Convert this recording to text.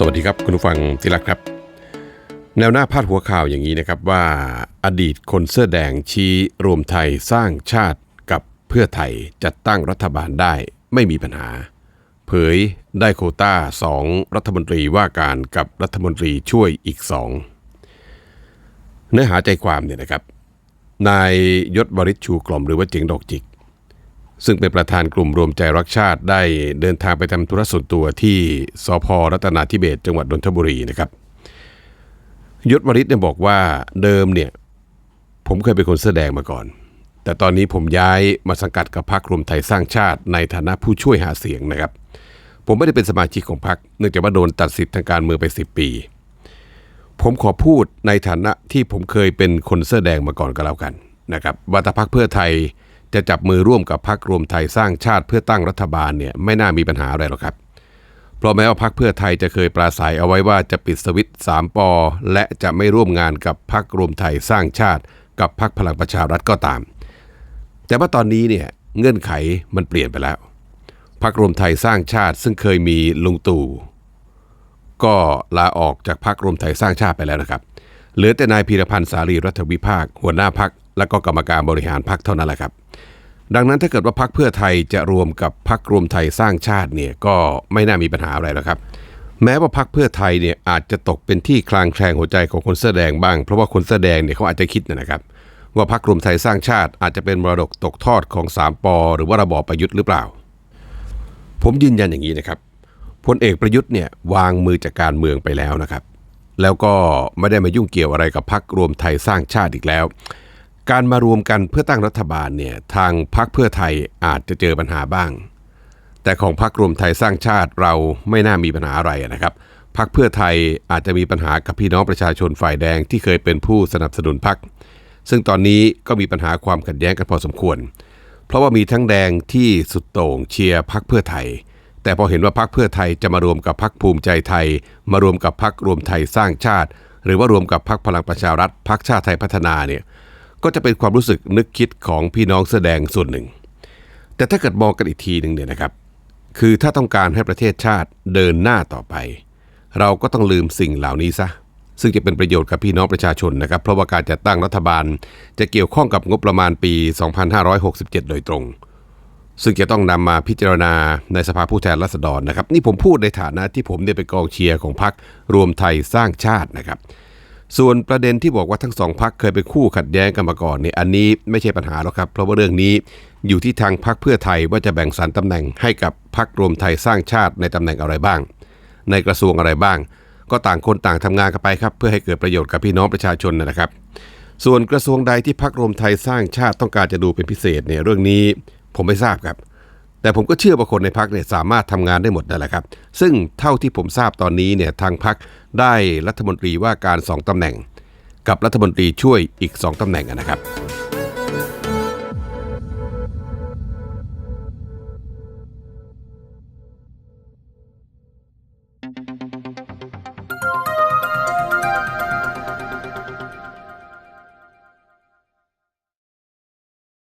สวัสดีครับคุณผู้ฟังที่รักครับ แนวหน้าพาดหัวข่าวอย่างนี้นะครับว่า อดีตคนเสื้อแดงชี้รวมไทยสร้างชาติกับเพื่อไทยจัดตั้งรัฐบาลได้ไม่มีปัญหา เผยได้โคต้าสองรัฐมนตรีว่าการกับรัฐมนตรีช่วยอีกสองเนื้อหาใจความเนี่ยนะครับนายยศบริชชูกล่อมหรือว่าเจียงดอกจิก ซึ่งเป็นประธานกลุ่มรวมใจรักชาติได้เดินทางไปทำธุระส่วนตัวที่สพรัตนาธิเบศจังหวัดนนทบุรีนะครับยศวริศเนี่ยบอกว่าเดิมเนี่ยผมเคยเป็นคนเสื้อแดงมาก่อน แต่ตอนนี้ผมย้ายมาสังกัดกับพรรครวมไทยสร้างชาติในฐานะผู้ช่วยหาเสียงนะครับ ผมไม่ได้เป็นสมาชิกของพรรคเนื่องจากว่าโดนตัดสิทธิ์ทางการเมืองไป 10 ปี ผมขอพูดในฐานะที่ผมเคยเป็นคนเสื้อแดงมาก่อนก็แล้วกันนะครับว่าถ้าพรรคเพื่อไทย จะจับมือร่วมกับพรรครวมไทยสร้างชาติเพื่อตั้งรัฐบาลเนี่ยไม่น่ามีปัญหาอะไรหรอกครับ เพราะแม้ว่าพรรคเพื่อไทยจะเคยปราศัยเอาไว้ว่าจะปิดสวิตช์สามปอและจะไม่ร่วมงานกับพรรครวมไทยสร้างชาติ กับพรรคพลังประชารัฐก็ตาม แต่ว่าตอนนี้เนี่ยเงื่อนไขมันเปลี่ยนไปแล้วพรรครวมไทยสร้างชาติซึ่งเคยมีลุงตู่ก็ลาออกจากพรรครวมไทยสร้างชาติไปแล้วนะครับ เหลือแต่นายพีรพันธ์สารีรัฐวิภาคหัวหน้าพรรคและก็กรรมการบริหารพรรคเท่านั้นแหละครับ ดังนั้นถ้าเกิดว่าพรรคเพื่อไทยจะรวมกับพรรครวมไทยสร้างชาติเนี่ยก็ไม่น่ามีปัญหาอะไรแล้วครับ แม้ว่าพรรคเพื่อไทยเนี่ยอาจจะตกเป็นที่คลางแคลงหัวใจของคนเสื้อแดงบ้าง เพราะว่าคนเสื้อแดงเนี่ยเขาอาจจะคิดนะครับ ว่าพรรครวมไทยสร้างชาติอาจจะเป็นมรดกตกทอดของสามปอหรือว่าระบอบประยุทธ์หรือเปล่า ผมยืนยันอย่างนี้นะครับพลเอกประยุทธ์เนี่ยวางมือจากการเมืองไปแล้วนะครับ แล้วก็ไม่ได้มายุ่งเกี่ยวอะไรกับพรรครวมไทยสร้างชาติอีกแล้ว การมารวมกันเพื่อตั้งรัฐบาลเนี่ยทางพรรคเพื่อไทยอาจจะเจอปัญหาบ้าง แต่ของพรรครวมไทยสร้างชาติเราไม่น่ามีปัญหาอะไรนะครับพรรคเพื่อไทยอาจจะมีปัญหากับพี่น้องประชาชนฝ่ายแดงที่เคยเป็นผู้สนับสนุนพรรคซึ่งตอนนี้ก็มีปัญหาความขัดแย้งกันพอสมควร เพราะว่ามีทั้งแดงที่สุดโต่งเชียร์พรรคเพื่อไทย แต่พอเห็นว่าพรรคเพื่อไทยจะมารวมกับพรรคภูมิใจไทย มารวมกับพรรครวมไทยสร้างชาติ หรือว่ารวมกับพรรคพลังประชารัฐพรรคชาติไทยพัฒนาเนี่ย ก็จะเป็นความรู้สึกนึกคิดของพี่น้องแสดงส่วนหนึ่ง แต่ถ้าเกิดมองกันอีกทีหนึ่งเนี่ยนะครับ คือถ้าต้องการให้ประเทศชาติเดินหน้าต่อไป เราก็ต้องลืมสิ่งเหล่านี้ซะซึ่งจะเป็นประโยชน์กับพี่น้องประชาชนนะครับ เพราะว่าการจัดตั้งรัฐบาลจะเกี่ยวข้องกับงบประมาณปี 2567 โดยตรง ซึ่งจะต้องนำมาพิจารณาในสภาผู้แทนราษฎรนะครับ นี่ผมพูดในฐานะที่ผมเนี่ยเป็นกองเชียร์ของพรรครวมไทยสร้างชาตินะครับ ส่วนประเด็นที่บอกว่าทั้งสองพักเคยเป็นคู่ขัดแย้งกันมาก่อนเนี่ยอันนี้ไม่ใช่ปัญหาหรอกครับ เพราะว่าเรื่องนี้อยู่ที่ทางพักเพื่อไทยว่าจะแบ่งสรรตำแหน่งให้กับพักรวมไทยสร้างชาติในตำแหน่งอะไรบ้าง ในกระทรวงอะไรบ้าง ก็ต่างคนต่างทำงานกันไปครับ เพื่อให้เกิดประโยชน์กับพี่น้องประชาชนนะครับ ส่วนกระทรวงใดที่พักรวมไทยสร้างชาติต้องการจะดูเป็นพิเศษเนี่ยเรื่องนี้ผมไม่ทราบครับ แต่ผมก็เชื่อว่าคนในพักเนี่ยสามารถทำงานได้หมดนั่นแหละครับ ซึ่งเท่าที่ผมทราบตอนนี้เนี่ยทางพักได้รัฐมนตรีว่าการสองตำแหน่ง กับรัฐมนตรีช่วยอีก 2ตำแหน่งนะครับ